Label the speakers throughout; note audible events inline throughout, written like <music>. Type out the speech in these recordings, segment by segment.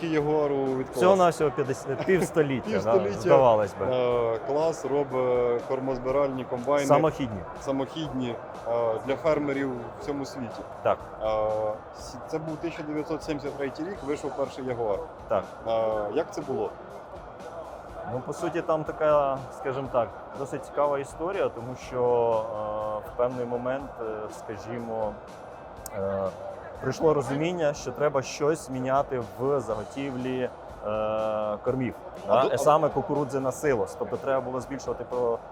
Speaker 1: тільки Ягуару від
Speaker 2: Всього
Speaker 1: класу.
Speaker 2: на всього 50, півстоліття, да,
Speaker 1: Півстоліття.
Speaker 2: здавалось би.
Speaker 1: Е, Клас робить кормозбиральні комбайни
Speaker 2: Самохідні.
Speaker 1: самохідні е, для фермерів в всьому світі.
Speaker 2: Так,
Speaker 1: Е, Це був 1973 рік, вийшов перший Ягуар.
Speaker 2: так.
Speaker 1: Е, Як це було?
Speaker 2: Ну, по суті, там така, скажімо так, досить цікава історія, тому що е, в певний момент, е, скажімо, е, прийшло розуміння, що треба щось міняти в заготівлі е, кормів,
Speaker 1: А
Speaker 2: да? е,
Speaker 1: а-
Speaker 2: саме кукурудзи на силос. Тобто треба було збільшувати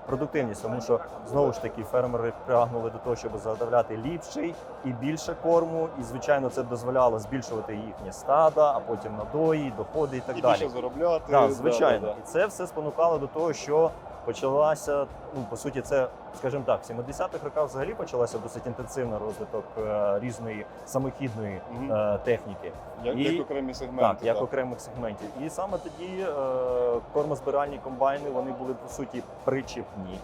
Speaker 2: продуктивність, тому що знову ж таки фермери прагнули до того, щоб заготовляти ліпший і більше корму. І звичайно, це дозволяло збільшувати їхні стада, а потім надої, доходи і так
Speaker 1: І
Speaker 2: далі.
Speaker 1: більше заробляти. Да,
Speaker 2: звичайно.
Speaker 1: да, да.
Speaker 2: І це все спонукало до того, що почалася, ну по суті, це, скажімо так, в 70-х роках взагалі почалася досить інтенсивний розвиток е, різної самохідної
Speaker 1: Мгм.
Speaker 2: е, техніки,
Speaker 1: Як,
Speaker 2: і-
Speaker 1: як окремі сегменти.
Speaker 2: так, як окремих сегментів. І саме тоді е, кормозбиральні комбайни вони були по суті причіпні.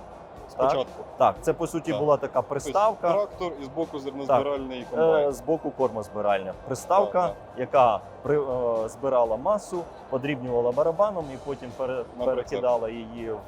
Speaker 1: Спочатку.
Speaker 2: Так, це по суті
Speaker 1: Так.
Speaker 2: була така
Speaker 1: Тобто
Speaker 2: приставка.
Speaker 1: трактор і збоку зернозбиральний комбайн.
Speaker 2: Е, з боку кормозбиральня. Приставка,
Speaker 1: Так,
Speaker 2: яка при, е, збирала масу, подрібнювала барабаном і потім пере, перекидала її в.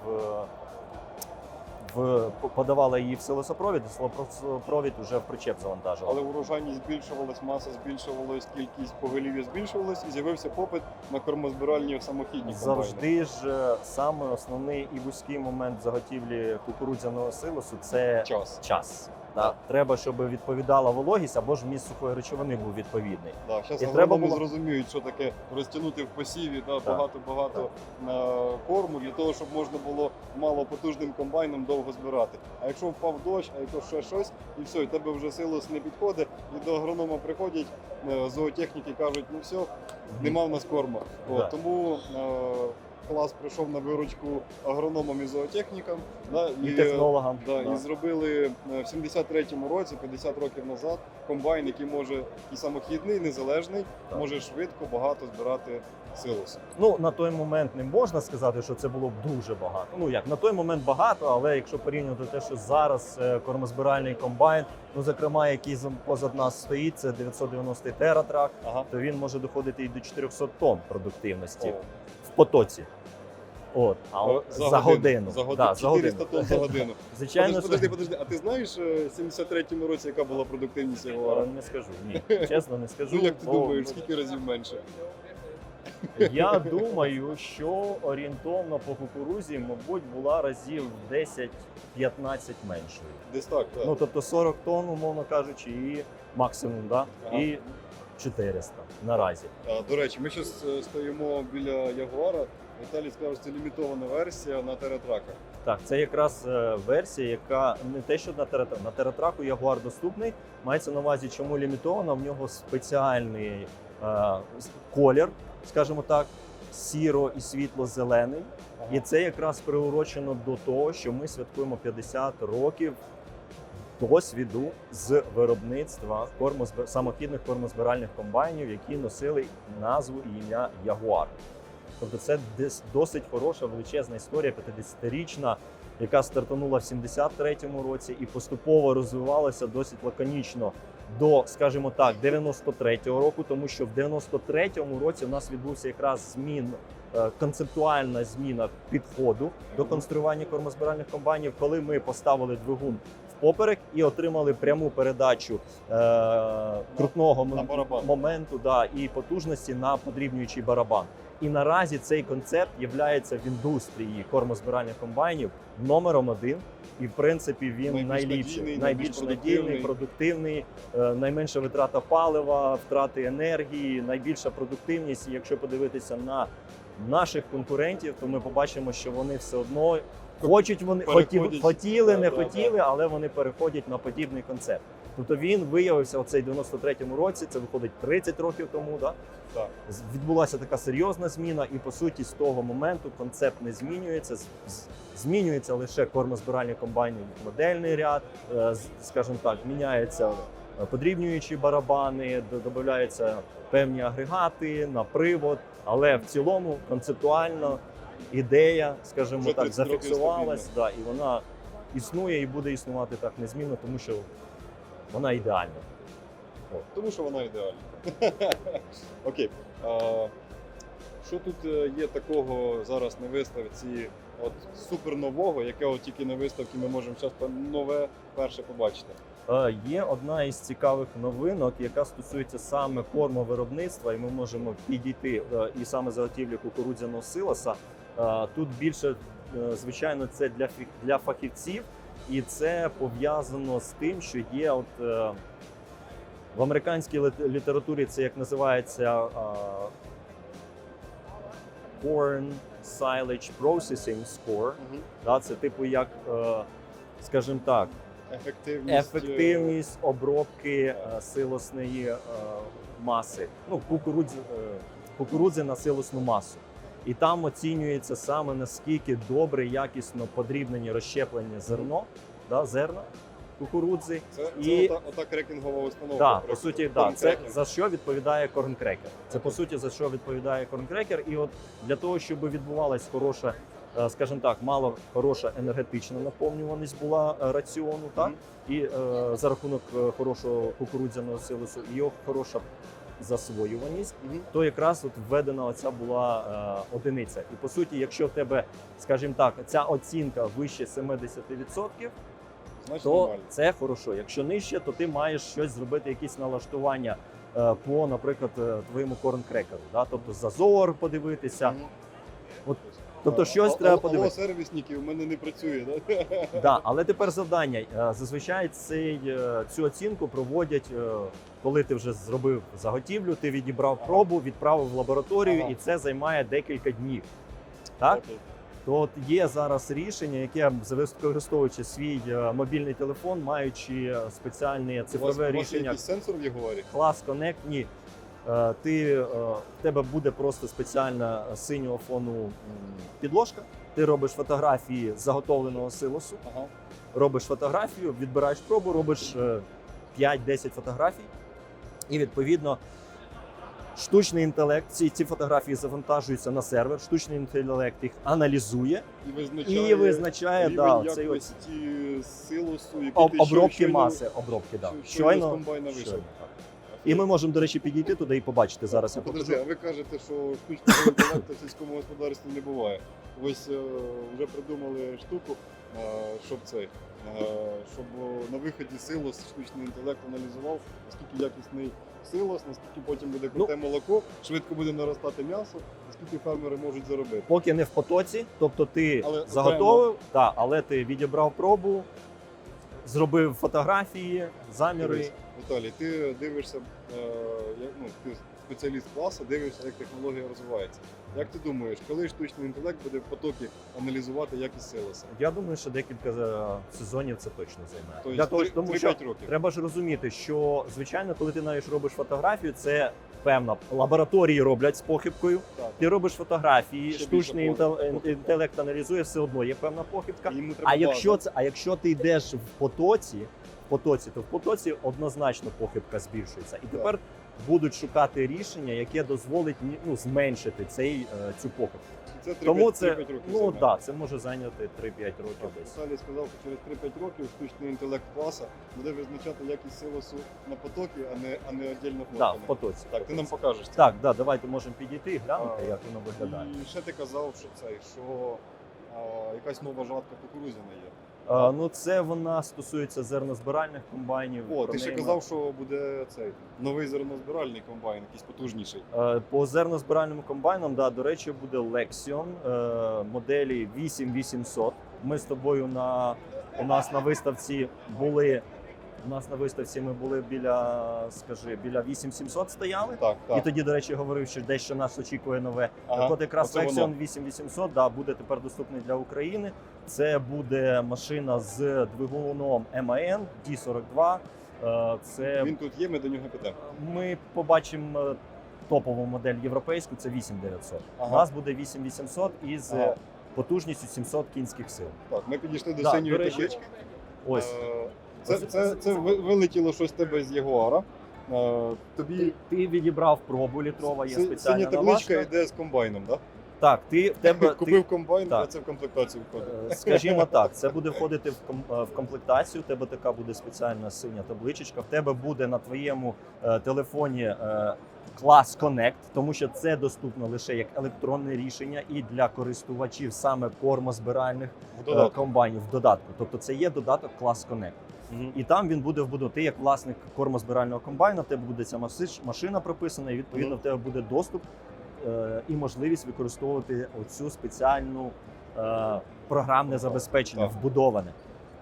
Speaker 2: В, подавала її в силосопровід, і силосопровід вже в причеп завантажував.
Speaker 1: Але урожайність збільшувалась, маса збільшувалась, кількість поголів'я збільшувалась і з'явився попит на кормозбиральні самохідні комбайни.
Speaker 2: Завжди ж е, саме основний і вузький момент заготівлі кукурудзяного силосу це
Speaker 1: час.
Speaker 2: час. Да. Треба, щоб відповідала вологість або ж вміст сухої речовини був відповідний.
Speaker 1: Да, зараз
Speaker 2: треба було-
Speaker 1: зрозуміють, що таке розтягнути в посіві да, багато-багато на корму для того, щоб можна було малопотужним комбайном довго збирати. А якщо впав дощ, а якщо ще щось, і все, і тебе вже силос не підходить, і до агронома приходять е, зоотехніки, кажуть, ну все, нема в нас корма.
Speaker 2: Да.
Speaker 1: Тому е, клас прийшов на виручку агрономам і зоотехнікам. Да,
Speaker 2: І технологам.
Speaker 1: Да,
Speaker 2: Да.
Speaker 1: І зробили е, в 73-му році, 50 років назад, комбайн, який може і самохідний, і незалежний,
Speaker 2: Так.
Speaker 1: може швидко, багато збирати силосу.
Speaker 2: Ну на той момент не можна сказати, що це було б дуже багато. Ну як на той момент багато, але якщо порівнювати те, що зараз е, кормозбиральний комбайн, ну зокрема, який позад нас стоїть, це 990 тератрак,
Speaker 1: Ага.
Speaker 2: то він може доходити і до 400 тонн продуктивності
Speaker 1: О,
Speaker 2: потоці. От, а
Speaker 1: о-
Speaker 2: за, годину.
Speaker 1: За годину.
Speaker 2: Да, за
Speaker 1: 400
Speaker 2: годину.
Speaker 1: тонн за годину. <laughs>
Speaker 2: Звичайно,
Speaker 1: Подожди, подожди, подожди, а ти знаєш е, в 73-му році, яка була продуктивність
Speaker 2: Е,
Speaker 1: його?
Speaker 2: Не скажу, ні. Чесно, не скажу.
Speaker 1: Ну як ти
Speaker 2: бо-
Speaker 1: думаєш, скільки разів менше?
Speaker 2: Я думаю, що орієнтовно по кукурузі, мабуть, була разів 10-15 меншою.
Speaker 1: Десь так, так.
Speaker 2: Ну тобто 40 тонн, умовно кажучи, і максимум, да?
Speaker 1: Ага.
Speaker 2: і 400 наразі.
Speaker 1: А, До речі, ми зараз стоїмо біля Ягуара. Віталій сказав, що це лімітована версія на тератраках.
Speaker 2: Так, це якраз е, версія, яка не те, що на тератраку. На тератраку Ягуар доступний. Мається на увазі, чому лімітована. В нього спеціальний е, колір, скажімо так, сіро і світло-зелений. І це якраз приурочено до того, що ми святкуємо 50 років досвіду з виробництва кормозб... самохідних кормозбиральних комбайнів, які носили назву і ім'я Ягуар. Тобто це досить хороша величезна історія, 50-річна, яка стартанула в 73-му році і поступово розвивалася досить лаконічно до, скажімо так, 93-го року, тому що в 93-му році у нас відбувся якраз змін. е, Концептуальна зміна підходу до конструювання кормозбиральних комбайнів, коли ми поставили двигун впоперек і отримали пряму передачу е, крутного
Speaker 1: на
Speaker 2: моменту да, і потужності на подрібнюючий барабан. І наразі цей концепт є в індустрії кормозбиральних комбайнів номером один. І в принципі він
Speaker 1: Найбільш
Speaker 2: найліпший,
Speaker 1: надійний,
Speaker 2: найбільш
Speaker 1: найбільш
Speaker 2: надійний, продуктивний, е, найменша витрата палива, втрати енергії, найбільша продуктивність. І якщо подивитися на наших конкурентів, то ми побачимо, що вони все одно хочуть вони хотіли,
Speaker 1: Да,
Speaker 2: не хотіли, але вони переходять на подібний концепт. Тобто він виявився у цей 93-му році. Це виходить 30 років тому. Да?
Speaker 1: Так.
Speaker 2: Відбулася така серйозна зміна, і по суті, з того моменту концепт не змінюється. Змінюється лише кормозбиральні комбайни, модельний ряд, е, скажімо так, міняються е, подрібнюючі барабани, додаються певні агрегати на привод, але в цілому концептуально ідея, скажімо
Speaker 1: Вже
Speaker 2: так,
Speaker 1: 30
Speaker 2: зафіксувалась, да, і вона існує і буде існувати так незмінно, тому що вона ідеальна.
Speaker 1: Тому що вона ідеальна. <laughs> Окей. А, що тут е, є такого зараз на виставці? От супер нового, яке от тільки на виставці ми можемо зараз нове перше побачити.
Speaker 2: Є одна із цікавих новинок, яка стосується саме кормовиробництва, і ми можемо підійти е, і саме заготівлі кукурудзяного силоса. Е, Тут більше, е, звичайно, це для для фахівців, і це пов'язано з тим, що є от. е, В американській літературі це як називається Corn Silage Processing Score. Да, це типу як, скажімо так,
Speaker 1: Ефективність.
Speaker 2: ефективність обробки силосної маси, ну кукурудзи, кукурудзи на силосну масу. І там оцінюється саме наскільки добре, якісно подрібнені розщеплені зерно, да, зерна кукурудзи.
Speaker 1: Це, це ота, ота крекінгова установка.
Speaker 2: Да, по суті, да, це за що відповідає корнкрекер. Це по суті за що відповідає корнкрекер. І от для того, щоб відбувалась хороша, е, скажімо так, мало хороша енергетична наповнюваність була е, раціону, так
Speaker 1: Мгм.
Speaker 2: і е, за рахунок е, хорошого кукурудзяного силосу, і його хороша засвоюваність,
Speaker 1: Мгм.
Speaker 2: то якраз от введена оця була е, одиниця. І по суті, якщо в тебе, скажімо так, ця оцінка вище 70%,
Speaker 1: Значить,
Speaker 2: то
Speaker 1: нормально.
Speaker 2: це хорошо. Якщо нижче, то ти маєш щось зробити, якісь налаштування е, по, наприклад, е, твоєму корнкрекеру. Да? Тобто зазор подивитися.
Speaker 1: Мгм.
Speaker 2: От, тобто
Speaker 1: А,
Speaker 2: щось
Speaker 1: а-
Speaker 2: треба
Speaker 1: алло,
Speaker 2: подивитися.
Speaker 1: сервісники у мене не працює, да? <laughs>
Speaker 2: Да, але тепер завдання. Е, Зазвичай цей, е, цю оцінку проводять, е, коли ти вже зробив заготівлю, ти відібрав
Speaker 1: Ага.
Speaker 2: пробу, відправив в лабораторію,
Speaker 1: Ага.
Speaker 2: і це займає декілька днів. Так?
Speaker 1: Окей.
Speaker 2: То от є зараз рішення, яке використовуючи свій е, мобільний телефон, маючи е, спеціальне
Speaker 1: У вас,
Speaker 2: цифрове
Speaker 1: у вас є
Speaker 2: рішення
Speaker 1: якийсь сенсор в Ягуарі?
Speaker 2: Class Connect, ні. Е, Ти, е, в тебе буде просто спеціальна синього фону підложка. Ти робиш фотографії заготовленого силосу,
Speaker 1: Ага.
Speaker 2: робиш фотографію, відбираєш пробу, робиш е, 5-10 фотографій, і відповідно. Штучний інтелект, ці, ці фотографії завантажуються на сервер, штучний інтелект їх аналізує
Speaker 1: І визначає,
Speaker 2: і визначає
Speaker 1: рівень
Speaker 2: да, цей
Speaker 1: якості силосу, який
Speaker 2: об, обробки
Speaker 1: щойно-
Speaker 2: маси, обробки, да.
Speaker 1: щойно
Speaker 2: Щойно,
Speaker 1: комбайна
Speaker 2: щойно, так. І ми можемо, до речі, підійти туди і побачити зараз. Я
Speaker 1: Подожди, а ви кажете, що штучного інтелекту в сільському господарстві не буває. Ось е, вже придумали штуку, е, щоб це, е, щоб на виході силос штучний інтелект аналізував, наскільки якісний силос, наскільки потім буде
Speaker 2: Ну.
Speaker 1: круте молоко, швидко буде наростати м'ясо, наскільки фермери можуть заробити.
Speaker 2: Поки не в потоці, тобто ти
Speaker 1: Але
Speaker 2: заготовив, да, але ти відібрав пробу, зробив фотографії, заміри.
Speaker 1: Віталій, ти дивишся, е, як, ну, ти спеціаліст класу, дивишся, як технологія розвивається. Як ти думаєш, коли штучний інтелект буде в потокі аналізувати якість силоса?
Speaker 2: Я думаю, що декілька е, сезонів це точно займає.
Speaker 1: Тобто
Speaker 2: Для того,
Speaker 1: три-
Speaker 2: тому
Speaker 1: 3-5
Speaker 2: що
Speaker 1: років.
Speaker 2: треба ж розуміти, що звичайно, коли ти навіть робиш фотографію, це певна лабораторії роблять з похибкою.
Speaker 1: Так.
Speaker 2: Ти робиш фотографії,
Speaker 1: Ще
Speaker 2: штучний
Speaker 1: більше
Speaker 2: інтел- інтелект аналізує, все одно є певна похибка.
Speaker 1: І йому треба
Speaker 2: А якщо
Speaker 1: база.
Speaker 2: це, а якщо ти йдеш в потоці, в потоці, то в потоці однозначно похибка збільшується. І тепер будуть шукати рішення, яке дозволить ну, зменшити цей е, цю похибку.
Speaker 1: це 3-5
Speaker 2: Тому це
Speaker 1: 3-5 років
Speaker 2: ну да, це може зайняти 3-5 років
Speaker 1: Так,
Speaker 2: десь.
Speaker 1: Віталій сказав, що через 3-5 років штучний інтелект класа буде визначати якість силосу на потокі, а не, а не віддільно
Speaker 2: Да, в потоці.
Speaker 1: Так, ти нам покажеш це.
Speaker 2: Так, да, давайте можемо підійти і глянути,
Speaker 1: А,
Speaker 2: як воно виглядає.
Speaker 1: І ще ти казав, що цей, що а, якась нова жатка кукурудзяна є.
Speaker 2: А, ну це вона стосується зернозбиральних комбайнів.
Speaker 1: О, ти ще
Speaker 2: неї ми-
Speaker 1: казав, що буде цей новий зернозбиральний комбайн, якийсь потужніший.
Speaker 2: Е, По зернозбиральним комбайнам, да, до речі, буде Lexion е, моделі 8800. Ми з тобою на у нас на виставці були. У нас на виставці ми були біля, скажи, біля 8700 стояли.
Speaker 1: Так, так.
Speaker 2: І тоді, до речі, говорив, що дещо нас очікує нове.
Speaker 1: Ага,
Speaker 2: Так от якраз. Lexion 8800 да, буде тепер доступний для України. Це буде машина з двигуном MAN D42. Е, Це
Speaker 1: Він тут є, ми до нього підемо.
Speaker 2: ми побачимо е, топову модель європейську, це 8900.
Speaker 1: Ага.
Speaker 2: У нас буде 8800 із е,
Speaker 1: Ага.
Speaker 2: потужністю 700 кінських сил.
Speaker 1: Так, ми підійшли до
Speaker 2: Да,
Speaker 1: синьої
Speaker 2: речі,
Speaker 1: таблички.
Speaker 2: Ось.
Speaker 1: Це, це, це вилетіло щось в тебе з Ягуара. Е, Тобі
Speaker 2: Ти, ти відібрав пробу літрова, є спеціальна
Speaker 1: синя табличка
Speaker 2: наважка.
Speaker 1: йде з комбайном, так?
Speaker 2: Так, ти в тебе ти,
Speaker 1: Купив комбайн,
Speaker 2: так.
Speaker 1: а це в комплектацію входить.
Speaker 2: Е, Скажімо так, це буде входити в ком- е, в комплектацію. У тебе така буде спеціальна синя табличечка. В тебе буде на твоєму е, телефоні е, клас Connect, тому що це доступно лише як електронне рішення і для користувачів саме кормозбиральних
Speaker 1: В
Speaker 2: е, комбайнів в додатку. Тобто це є додаток клас Connect.
Speaker 1: Мгм.
Speaker 2: І там він буде вбудований. Ти як власник кормозбирального комбайна, в тебе буде ця машина прописана, і відповідно
Speaker 1: Мгм.
Speaker 2: в тебе буде доступ е, і можливість використовувати оцю спеціальну е, програмне забезпечення
Speaker 1: Так.
Speaker 2: вбудоване.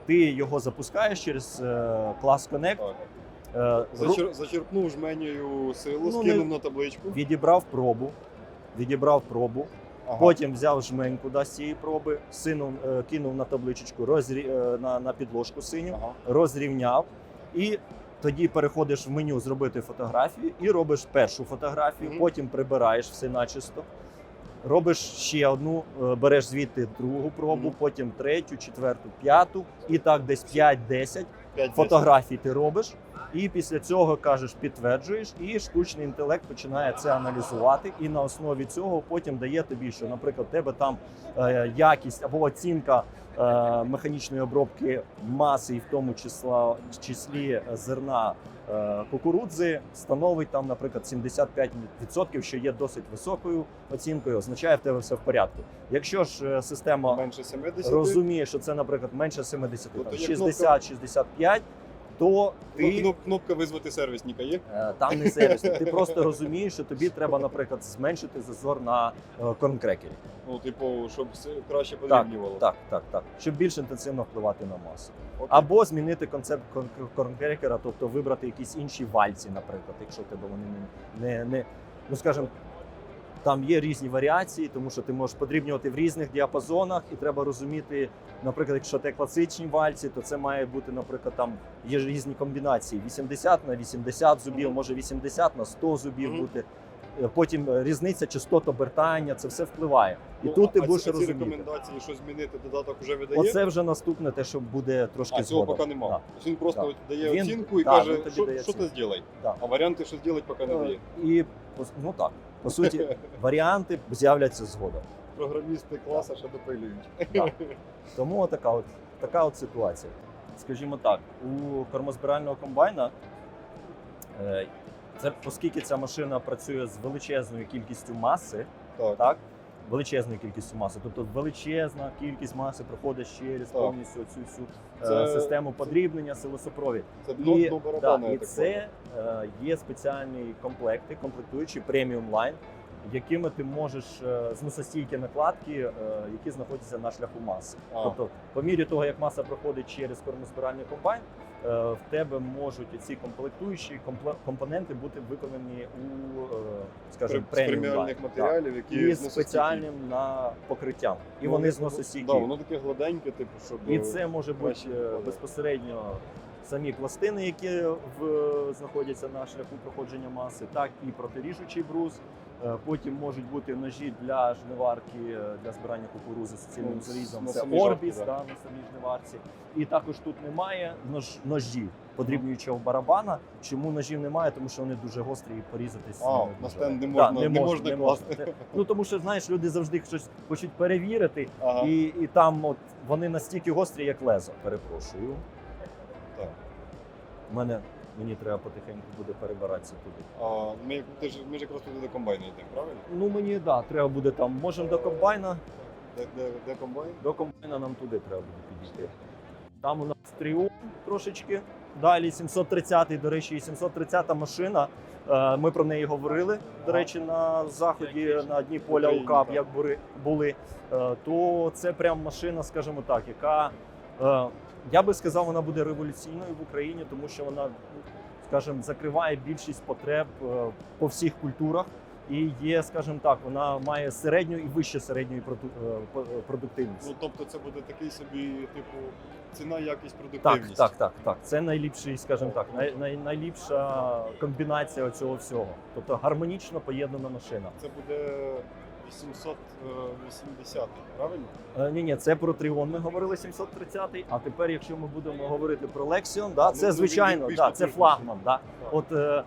Speaker 2: Ти його запускаєш через е, клас Connect,
Speaker 1: Так.
Speaker 2: е,
Speaker 1: Зачер... Зачерпнув жменею силу,
Speaker 2: Ну,
Speaker 1: скинув
Speaker 2: не-
Speaker 1: на табличку.
Speaker 2: відібрав пробу, відібрав пробу,
Speaker 1: Ага.
Speaker 2: потім взяв жменьку да, з цієї проби, синув, е, кинув на табличечку, розрі... е, на, на підложку синю.
Speaker 1: Ага.
Speaker 2: розрівняв, і тоді переходиш в меню зробити фотографію і робиш першу фотографію,
Speaker 1: Мгм.
Speaker 2: потім прибираєш все начисто. Робиш ще одну, е, береш звідти другу пробу,
Speaker 1: Мгм.
Speaker 2: потім третю, четверту, п'яту, і так десь 5-10
Speaker 1: П'ять
Speaker 2: фотографій ти робиш. І після цього кажеш, підтверджуєш, і штучний інтелект починає це аналізувати. І на основі цього потім дає тобі, що, наприклад, тебе там е, якість або оцінка механічної обробки маси, і в тому числа, числі зерна е, кукурудзи, становить там, наприклад, 75%, що є досить високою оцінкою, означає в тебе все в порядку. Якщо ж е, система
Speaker 1: Менше 70.
Speaker 2: розуміє, що це, наприклад, менше 70,
Speaker 1: Ну,
Speaker 2: там, 60-65, то ти
Speaker 1: Кнопка визвати сервісника є?
Speaker 2: е, там не сервіс. Ти просто розумієш, що тобі треба, наприклад, зменшити зазор на е, корнкрекері.
Speaker 1: Ну, типу, щоб все краще
Speaker 2: Так, так, так, так. Щоб більш інтенсивно впливати на масу.
Speaker 1: Окей.
Speaker 2: Або змінити концепт кон- тобто вибрати якісь інші вальці, наприклад, якщо тебе вони не, не, не ну скажімо, там є різні варіації, тому що ти можеш подрібнювати в різних діапазонах, і треба розуміти, наприклад, якщо це класичні вальці, то це має бути, наприклад, там є різні комбінації: 80 на 80 зубів, може 80 на 100 зубів бути. Е, Потім е, різниця частот обертання, це все впливає. І
Speaker 1: Ну,
Speaker 2: тут ти
Speaker 1: а
Speaker 2: будеш
Speaker 1: ці,
Speaker 2: розуміти.
Speaker 1: рекомендації, що змінити, додаток вже видає?
Speaker 2: Оце вже наступне, те, що буде трошки
Speaker 1: а цього
Speaker 2: згодом.
Speaker 1: поки немає.
Speaker 2: Да.
Speaker 1: Він просто
Speaker 2: Да.
Speaker 1: дає
Speaker 2: Він-
Speaker 1: оцінку і
Speaker 2: да,
Speaker 1: каже, що, що ти зробай.
Speaker 2: Да.
Speaker 1: А варіанти, що зробити, поки не дає.
Speaker 2: І ну так, по суті, варіанти з'являться згодом.
Speaker 1: Програмісти класа ще допилюють.
Speaker 2: Так. Тому така от така от ситуація. Скажімо так, у кормозбирального комбайна, е, це оскільки ця машина працює з величезною кількістю маси,
Speaker 1: Так.
Speaker 2: так? Величезною кількістю маси, тобто величезна кількість маси проходить через
Speaker 1: Так.
Speaker 2: повністю цю всю е,
Speaker 1: Це-
Speaker 2: систему подрібнення, силосопровід.
Speaker 1: Це
Speaker 2: І, да, і це е, є спеціальні комплекти, комплектуючі преміум лайн, якими ти можеш е, зносостійкі накладки, е, які знаходяться на шляху маси.
Speaker 1: А.
Speaker 2: Тобто, по мірі того, як маса проходить через кормозбиральний комбайн, в тебе можуть ці комплектуючі компле- компоненти бути виконані у, е, скажімо,
Speaker 1: премі- преміальних матеріалів, які.
Speaker 2: І спеціальним на покриттям. І
Speaker 1: Ну,
Speaker 2: вони
Speaker 1: воно-
Speaker 2: зносостійкі.
Speaker 1: Да, воно таке гладеньке, типу, щоб
Speaker 2: І це може бути е, безпосередньо самі пластини, які в, знаходяться на шляху проходження маси, так і протиріжучий брус. Е, Потім можуть бути ножі для жниварки, е, для збирання кукурузи з суцільним
Speaker 1: Ну,
Speaker 2: залізом.
Speaker 1: на
Speaker 2: Це орбіс
Speaker 1: да.
Speaker 2: да, на самій жниварці. І також тут немає нож, ножів подрібнюючого барабана. Чому ножів немає? Тому що вони дуже гострі і порізатись.
Speaker 1: А, на стенд не можна- не можна класти.
Speaker 2: Це- Ну тому що знаєш, люди завжди щось хочуть перевірити,
Speaker 1: Ага.
Speaker 2: і, і там от вони настільки гострі, як лезо. Перепрошую.
Speaker 1: Так.
Speaker 2: У мене мені треба потихеньку буде перебиратися туди.
Speaker 1: А, ми, ти ж, ми ж якраз туди до комбайну йдемо, правильно?
Speaker 2: Ну мені да, треба буде там. Можемо до комбайна.
Speaker 1: Де, де, де комбайн?
Speaker 2: До комбайна нам туди треба буде підійти. Там у нас тріум трошечки. Далі 730-й, до речі, і 730-та машина. Е, Ми про неї говорили. До речі, на заході на дні поля УКАП, як були, були. Е, То це прям машина, скажімо так, яка е, я би сказав, вона буде революційною в Україні, тому що вона, скажімо, закриває більшість потреб е, по всіх культурах. І є, скажімо так, вона має середню і вище середньої е, е, продуктивність.
Speaker 1: Ну, тобто це буде такий собі, типу, ціна, якість,
Speaker 2: Так,
Speaker 1: продуктивність.
Speaker 2: так, так, так. Це найліпший, скажімо так, най, най, найліпша комбінація цього всього. Тобто гармонічно поєднана машина.
Speaker 1: Це буде 880, правильно?
Speaker 2: Е, ні, ні, це про Тріон ми говорили 730-й. А тепер, якщо ми будемо говорити про Lexion, да,
Speaker 1: Ну,
Speaker 2: це
Speaker 1: ну,
Speaker 2: звичайно, да, це флагман. Да. От е,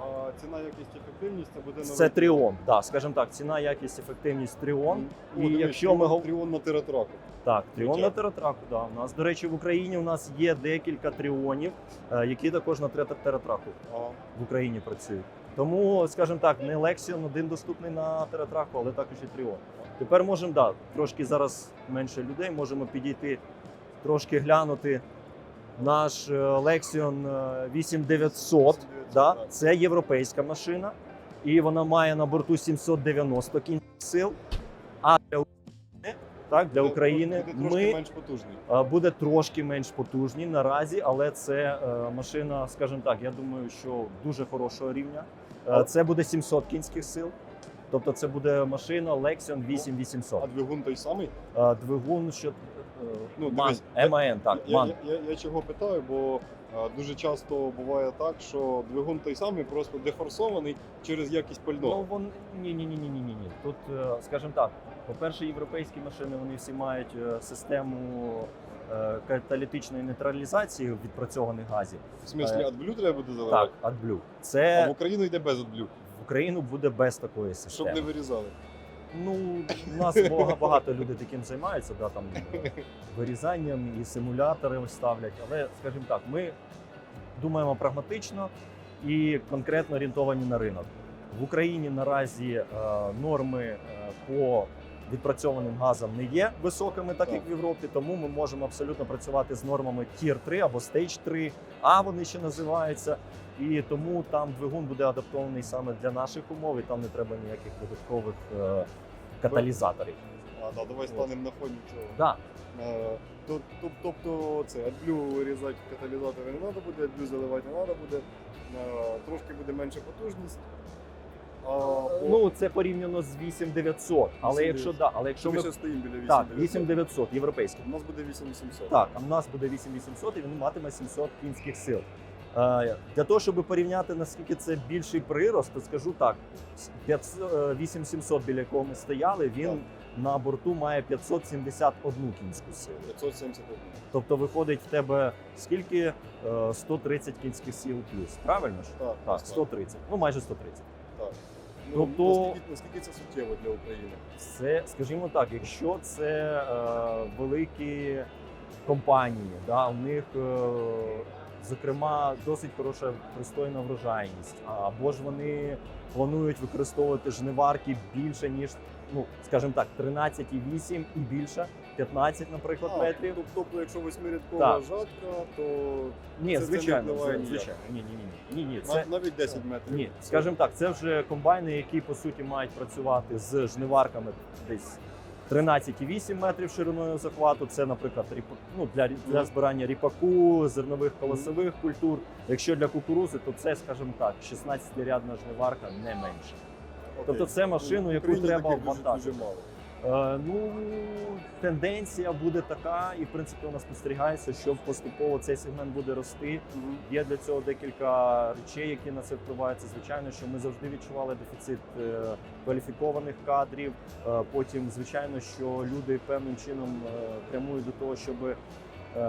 Speaker 1: А, ціна, якість, ефективність це буде
Speaker 2: Це Тріон. Да, скажімо так, ціна, якість, ефективність Тріон. І
Speaker 1: дивись,
Speaker 2: якщо ми гов-
Speaker 1: Тріон на тератраку.
Speaker 2: Так, Тріон на тератраку. Да. У нас, до речі, в Україні у нас є декілька тріонів, е, які також на тера- тератраку
Speaker 1: Ага.
Speaker 2: в Україні працюють. Тому, скажімо так, не Lexion один доступний на тератраку, але також і Тріон. Тепер можемо, да, трошки зараз менше людей, можемо підійти, трошки глянути наш е, Lexion е, 8900. Да, це європейська машина, і вона має на борту 790 кінських сил. А для України, так, для України
Speaker 1: буде трошки
Speaker 2: ми
Speaker 1: менш потужний.
Speaker 2: е, буде трошки менш потужні наразі, але це е, машина, скажімо так, я думаю, що дуже хорошого рівня.
Speaker 1: А-
Speaker 2: Це буде 700 кінських сил. Тобто це буде машина Lexion 8800.
Speaker 1: А двигун той самий?
Speaker 2: Е, Двигун, що
Speaker 1: Ну,
Speaker 2: МАН, МАН, так,
Speaker 1: я,
Speaker 2: МАН.
Speaker 1: я, я, я чого питаю, бо дуже часто буває так, що двигун той самий, просто дефорсований через якість
Speaker 2: Ну, вон ні, ні, ні, ні, ні, ні, ні. Тут, е, скажімо так, по-перше, європейські машини вони всі мають е, систему каталітичної нейтралізації відпрацьованих газів.
Speaker 1: В смислі,
Speaker 2: е,
Speaker 1: AdBlue треба буде
Speaker 2: Так,
Speaker 1: заливати?
Speaker 2: AdBlue.
Speaker 1: А в Україну йде без AdBlue,
Speaker 2: в Україну буде без такої
Speaker 1: щоб не вирізали.
Speaker 2: Ну, у нас багато людей таким займаються, да, там е, вирізанням і симулятори ставлять. Але, скажімо так, ми думаємо прагматично і конкретно орієнтовані на ринок. В Україні наразі е, норми е, по відпрацьованим газам не є високими, так як в Європі, тому ми можемо абсолютно працювати з нормами Tier 3 або Stage 3, а вони ще називаються. І тому там двигун буде адаптований саме для наших умов, і там не треба ніяких додаткових е, каталізаторів.
Speaker 1: А, да, давай станемо на фоні цього.
Speaker 2: Да.
Speaker 1: Е, то- то- Тобто це AdBlue вирізати каталізатори не треба буде, AdBlue заливати не треба буде, е, трошки буде менша потужність.
Speaker 2: Ну це порівняно з 8900. Але
Speaker 1: 8900.
Speaker 2: якщо да, але якщо
Speaker 1: ми
Speaker 2: ми
Speaker 1: стоїмо біля 8900.
Speaker 2: так, 8900 європейський.
Speaker 1: У нас буде 8800.
Speaker 2: Так, в нас буде 8800 і він матиме 700 кінських сил. Е, Для того, щоб порівняти наскільки це більший прирост, то скажу так: 500, е, 8700, біля якого ми стояли, він
Speaker 1: Так.
Speaker 2: на борту має 571 кінську силу.
Speaker 1: 571.
Speaker 2: Тобто виходить в тебе скільки? Е, 130 кінських сил плюс. Правильно ж?
Speaker 1: Так,
Speaker 2: Так, 130. Ну майже 130.
Speaker 1: Ну,
Speaker 2: Тобто-
Speaker 1: наскільки, наскільки це суттєво для України?
Speaker 2: Це, скажімо так, якщо це е, великі компанії, да, у них, е, зокрема, досить хороша пристойна врожайність, або ж вони планують використовувати жниварки більше, ніж, ну, скажімо так, 13,8 і більше, 15, наприклад,
Speaker 1: А,
Speaker 2: метрів.
Speaker 1: Тобто, якщо восьмирядкова жатка, то
Speaker 2: Ні,
Speaker 1: це- це не
Speaker 2: звичайно, звичайно. Ні, ні, ні, ні, ні, це,
Speaker 1: навіть 10 метрів.
Speaker 2: Ні, скажімо так, це вже комбайни, які по суті мають працювати з жниварками десь 13,8 метрів шириною захвату. Це, наприклад, ріпак, ну, для, для збирання ріпаку, зернових колосових культур. Якщо для кукурузи, то це, скажімо так, 16-рядна жниварка не менше. Тобто це машину,
Speaker 1: Ну,
Speaker 2: яку
Speaker 1: Україні
Speaker 2: треба
Speaker 1: таких
Speaker 2: Е, ну, тенденція буде така, і в принципі вона спостерігається, що поступово цей сегмент буде рости. Є для цього декілька речей, які на це впливають. Це звичайно, що ми завжди відчували дефіцит е, кваліфікованих кадрів. Е, Потім, звичайно, що люди певним чином прямують до того, щоб,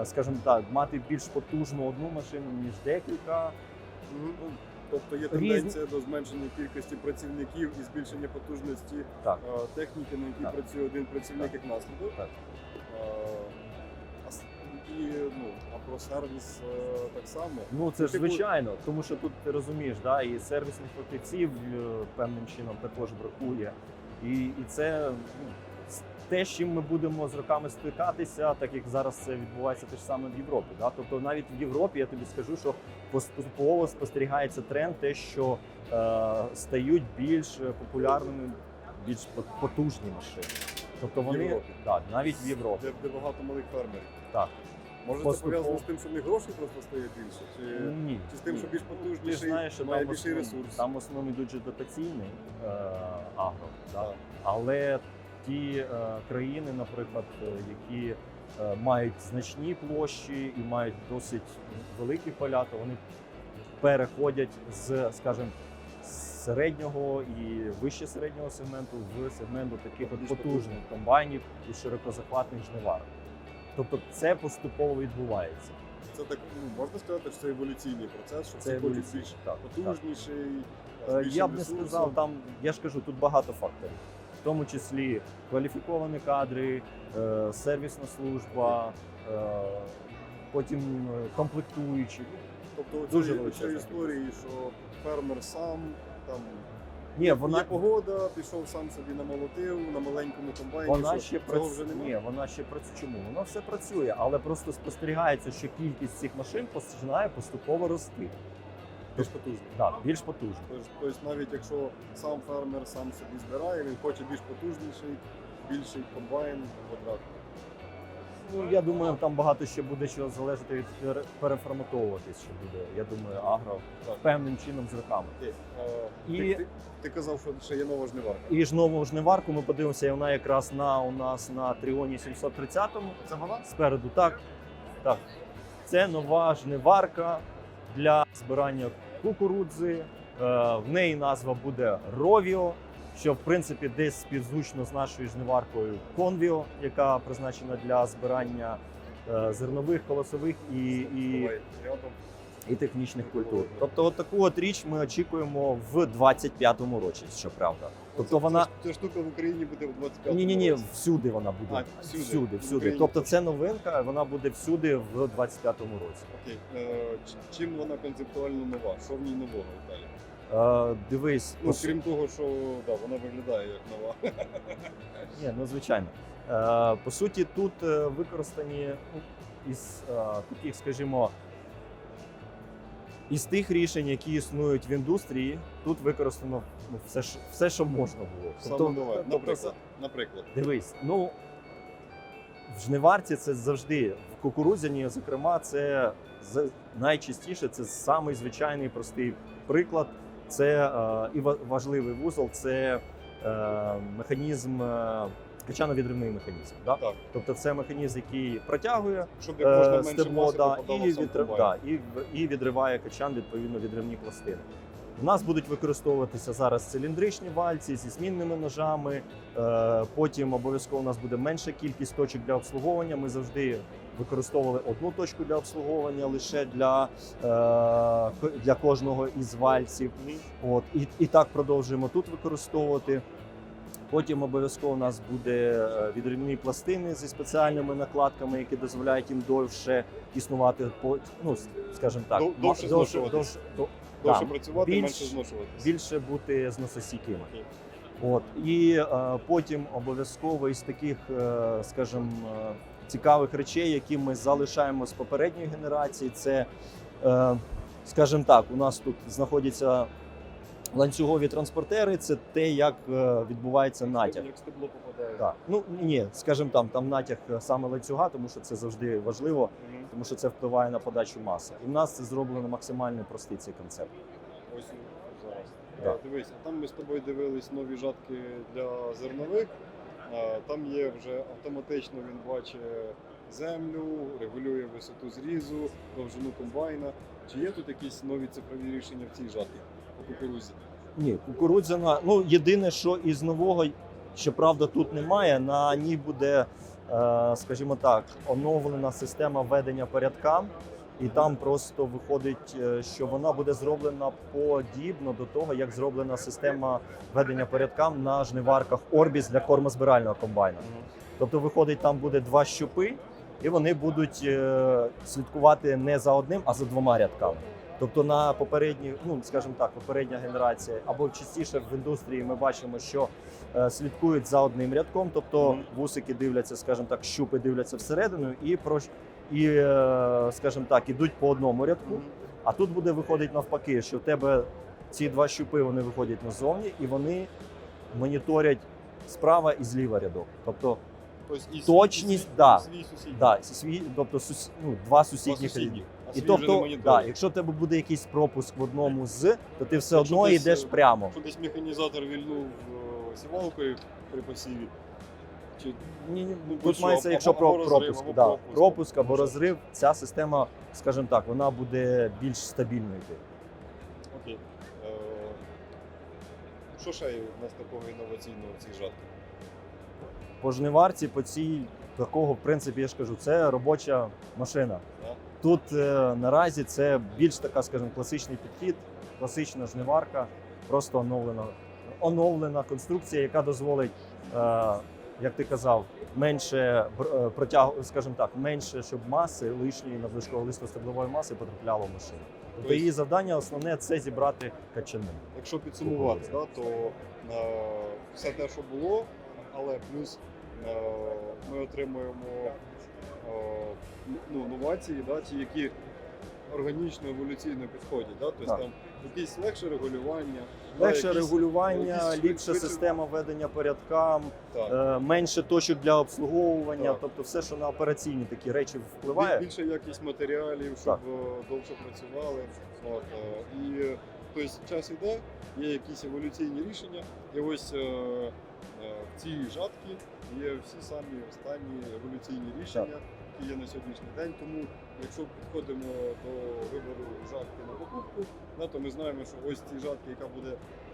Speaker 2: скажімо так, мати більш потужну одну машину ніж декілька.
Speaker 1: Тобто є тенденція до зменшення кількості працівників і збільшення потужності
Speaker 2: Так.
Speaker 1: е, техніки, на якій
Speaker 2: Так.
Speaker 1: працює один працівник як наслідок.
Speaker 2: Так.
Speaker 1: Е, І ну, а про сервіс е, так само.
Speaker 2: Ну це ж
Speaker 1: типу-
Speaker 2: звичайно, тому що тут ти розумієш, да, і сервісних фахівців певним чином також бракує. І, і це ну, те, з чим ми будемо з роками стикатися, так як зараз це відбувається те ж саме в Європі. Да? Тобто навіть в Європі я тобі скажу, що поступово спостерігається тренд, те, що е, стають більш популярними, більш потужні машини. Тобто вони
Speaker 1: Європі.
Speaker 2: так, навіть в Європі.
Speaker 1: Де, де багато малих фермерів.
Speaker 2: Так.
Speaker 1: Може це пов'язано з тим, що в них грошей просто стає більше? Чи,
Speaker 2: Ні.
Speaker 1: чи з тим,
Speaker 2: ні.
Speaker 1: що більш
Speaker 2: Ти знаєш, що
Speaker 1: має
Speaker 2: там
Speaker 1: більший
Speaker 2: основ-
Speaker 1: ресурс?
Speaker 2: Там в основному йдуть дотаційний е, агро. Да?
Speaker 1: Так.
Speaker 2: Але ті е, країни, наприклад, е, які е, мають значні площі і мають досить великі поля, то вони переходять з, скажімо, середнього і вище середнього сегменту в сегмент от таких от потужних комбайнів і широкозахватних жниварок. Тобто це поступово відбувається.
Speaker 1: Це так ну, можна сказати, що це еволюційний процес, що
Speaker 2: Це
Speaker 1: всі більш потужніший, більшим
Speaker 2: Я б не
Speaker 1: ресурсом.
Speaker 2: сказав, там я ж кажу, тут багато факторів, в тому числі кваліфіковані кадри, е, сервісна служба, е, потім е, комплектуючі.
Speaker 1: Тобто
Speaker 2: Дуже величезна
Speaker 1: історії, що фермер сам там
Speaker 2: Ні, вона
Speaker 1: є погода, пішов сам собі намолотив на маленькому комбайні.
Speaker 2: Вона ще працює. Ні, вона ще працює. Чому? Вона все працює, але просто спостерігається, що кількість цих машин починає поступово рости.
Speaker 1: Більш потужно.
Speaker 2: Так, більш потужно.
Speaker 1: Тобто, тобто навіть якщо сам фермер сам собі збирає, він хоче більш потужніший, більший комбайн квадрат.
Speaker 2: Ну я думаю, там багато ще буде чого залежати від пере- переформатовуватись, що буде. Я думаю, агро
Speaker 1: Так.
Speaker 2: певним чином з роками.
Speaker 1: Е,
Speaker 2: І-
Speaker 1: ти, ти, ти казав, що ще є нова жниварка.
Speaker 2: І ж нову жниварку ми подивимося, і вона якраз на у нас на Тріоні 730
Speaker 1: Це вона?
Speaker 2: спереду. Так, так. Це нова жниварка для збирання кукурудзи. Е, В неї назва буде Ровіо, що в принципі десь співзвучно з нашою жниваркою Конвіо, яка призначена для збирання е, зернових, колосових і, і, і технічних культур. Тобто, от таку от річ ми очікуємо в 25-му році, щоправда. Тобто
Speaker 1: Це-
Speaker 2: вона
Speaker 1: Ця, штука в Україні буде в 25
Speaker 2: ні, ні, ні, всюди вона буде.
Speaker 1: А, всюди.
Speaker 2: всюди, всюди. Тобто це новинка, вона буде всюди в 25-му році.
Speaker 1: Окей. Е, чим вона концептуально нова? Що в ній нового Віталій?
Speaker 2: Е, дивись,
Speaker 1: Ну,
Speaker 2: по су-
Speaker 1: крім того, що да, вона виглядає як нова.
Speaker 2: ні, ну звичайно. Е, по суті, тут е, використані ну, із е, таких, скажімо, із тих рішень, які існують в індустрії, тут використано ну, все, все, що можна було.
Speaker 1: Саме
Speaker 2: Тобто-
Speaker 1: нове.
Speaker 2: тобто
Speaker 1: Наприклад, наприклад.
Speaker 2: Дивись, ну в жниварці це завжди в кукурудзяні, зокрема, це найчастіше це самий звичайний простий приклад. Це е, і важливий вузол, це е, механізм, е, качано-відривний механізм. Да?
Speaker 1: Так,
Speaker 2: Тобто це механізм, який протягує
Speaker 1: щоб як можна
Speaker 2: е,
Speaker 1: менше
Speaker 2: стебло да, і, відрив, да, і, і відриває качан, відповідно, відривні пластини. У нас будуть використовуватися зараз циліндричні вальці зі змінними ножами. Е, потім обов'язково у нас буде менша кількість точок для обслуговування. Ми завжди використовували одну точку для обслуговування лише для, е, для кожного із вальців. От і, і так продовжуємо тут використовувати. Потім обов'язково у нас буде е, відривні пластини зі спеціальними накладками, які дозволяють їм довше існувати по ну скажімо так,
Speaker 1: Дов- довше зношуватись.
Speaker 2: довше- до-
Speaker 1: Довше працювати,
Speaker 2: більш-
Speaker 1: менше зношуватися.
Speaker 2: більше бути зносостійкими. От і е, потім обов'язково із таких, е, скажімо, е, цікавих речей, які ми залишаємо з попередньої генерації, це, е, скажімо так, у нас тут знаходяться ланцюгові транспортери. Це те, як е, відбувається натяг.
Speaker 1: Як стебло попадає.
Speaker 2: Так. Ну ні, скажімо там, там натяг е, саме ланцюга, тому що це завжди важливо,
Speaker 1: Мгм.
Speaker 2: тому що це впливає на подачу маси. І в нас це зроблено максимально простий цей концепт.
Speaker 1: Ось зараз.
Speaker 2: Да.
Speaker 1: Е, Дивись, а там ми з тобою дивились нові жатки для зернових. Там є вже автоматично він бачить землю, регулює висоту зрізу, довжину комбайна. Чи є тут якісь нові цифрові рішення в цій жатці кукурузі?
Speaker 2: Ні, кукурудзяна. Ну єдине, що із нового, щоправда, тут немає. На ній буде, е, скажімо так, оновлена система ведення порядка. І там просто виходить, е, що вона буде зроблена подібно до того, як зроблена система ведення порядкам на жниварках Орбіс для кормозбирального комбайна. Тобто, виходить, там буде два щупи, і вони будуть е, слідкувати не за одним, а за двома рядками. Тобто на попередній, ну скажімо так, попередня генерація, або частіше в індустрії ми бачимо, що е, слідкують за одним рядком, тобто вусики дивляться, скажімо так, щупи дивляться всередину і про і, е, скажімо так, ідуть по одному рядку. А тут буде виходить навпаки, що в тебе ці два щупи вони виходять назовні і вони моніторять справа і зліва рядок. Тобто,
Speaker 1: Тобто і
Speaker 2: Точність,
Speaker 1: і
Speaker 2: да.
Speaker 1: і свій
Speaker 2: да, свій, тобто сус, ну, два сусідніх.
Speaker 1: А
Speaker 2: І тобто, да, якщо в тебе буде якийсь пропуск в одному з, то ти все
Speaker 1: Якщо
Speaker 2: одно
Speaker 1: десь,
Speaker 2: йдеш
Speaker 1: е,
Speaker 2: прямо.
Speaker 1: Якщо десь механізатор вільнув е, сівалкою при посіві, чи
Speaker 2: Ні, ні,
Speaker 1: Ну,
Speaker 2: тут
Speaker 1: що,
Speaker 2: мається, якщо
Speaker 1: або
Speaker 2: про
Speaker 1: розрив,
Speaker 2: пропуск,
Speaker 1: або
Speaker 2: да,
Speaker 1: пропуск.
Speaker 2: пропуск або
Speaker 1: Що?
Speaker 2: розрив, ця система, скажімо так, вона буде більш стабільною.
Speaker 1: окей. Е, Що ще є у нас такого інноваційного в цій?
Speaker 2: По жниварці, по цій такого, в принципі, я ж кажу, це робоча машина. Тут е, наразі це більш така, скажімо, класичний підхід, класична жниварка. просто оновлена, оновлена конструкція, яка дозволить, е, як ти казав, менше е, протяг, скажімо так, менше, щоб маси лишньої надлишково листостеблової маси потрапляло в машину. Тобто
Speaker 1: Тобто-
Speaker 2: її завдання основне це зібрати качани.
Speaker 1: Якщо підсумувати, да, то е, все те, що було, але плюс е, ми отримуємо ну, новації, да, ті, які органічно еволюційно підходять. Да? Тобто
Speaker 2: Так.
Speaker 1: там якісь легше регулювання, да,
Speaker 2: Легше
Speaker 1: якісь-
Speaker 2: регулювання,
Speaker 1: якісь
Speaker 2: ліпша
Speaker 1: швидше-
Speaker 2: система ведення порядкам,
Speaker 1: так.
Speaker 2: е, менше точок для обслуговування,
Speaker 1: Так.
Speaker 2: тобто все, що на операційні такі речі впливає.
Speaker 1: Більша якість матеріалів, щоб
Speaker 2: Так.
Speaker 1: е, довше працювали. От, е, і е, тобто час іде, є якісь еволюційні рішення, і ось е, е, в цій жатці є всі самі останні еволюційні рішення, які є на сьогоднішній день. Тому, якщо підходимо до вибору жатки на покупку, то ми знаємо, що ось ці жатки, яка буде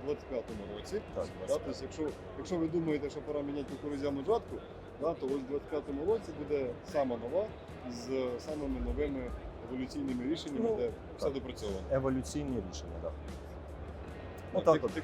Speaker 1: в 25-му році.
Speaker 2: Так,
Speaker 1: тобто, якщо, якщо ви думаєте, що пора міняти кукурудзяну жатку, то ось в 25-му році буде сама нова з самими новими еволюційними рішеннями,
Speaker 2: Ну,
Speaker 1: де все
Speaker 2: так.
Speaker 1: допрацьовано.
Speaker 2: Еволюційні рішення, так. Ну
Speaker 1: Так,
Speaker 2: так,
Speaker 1: ти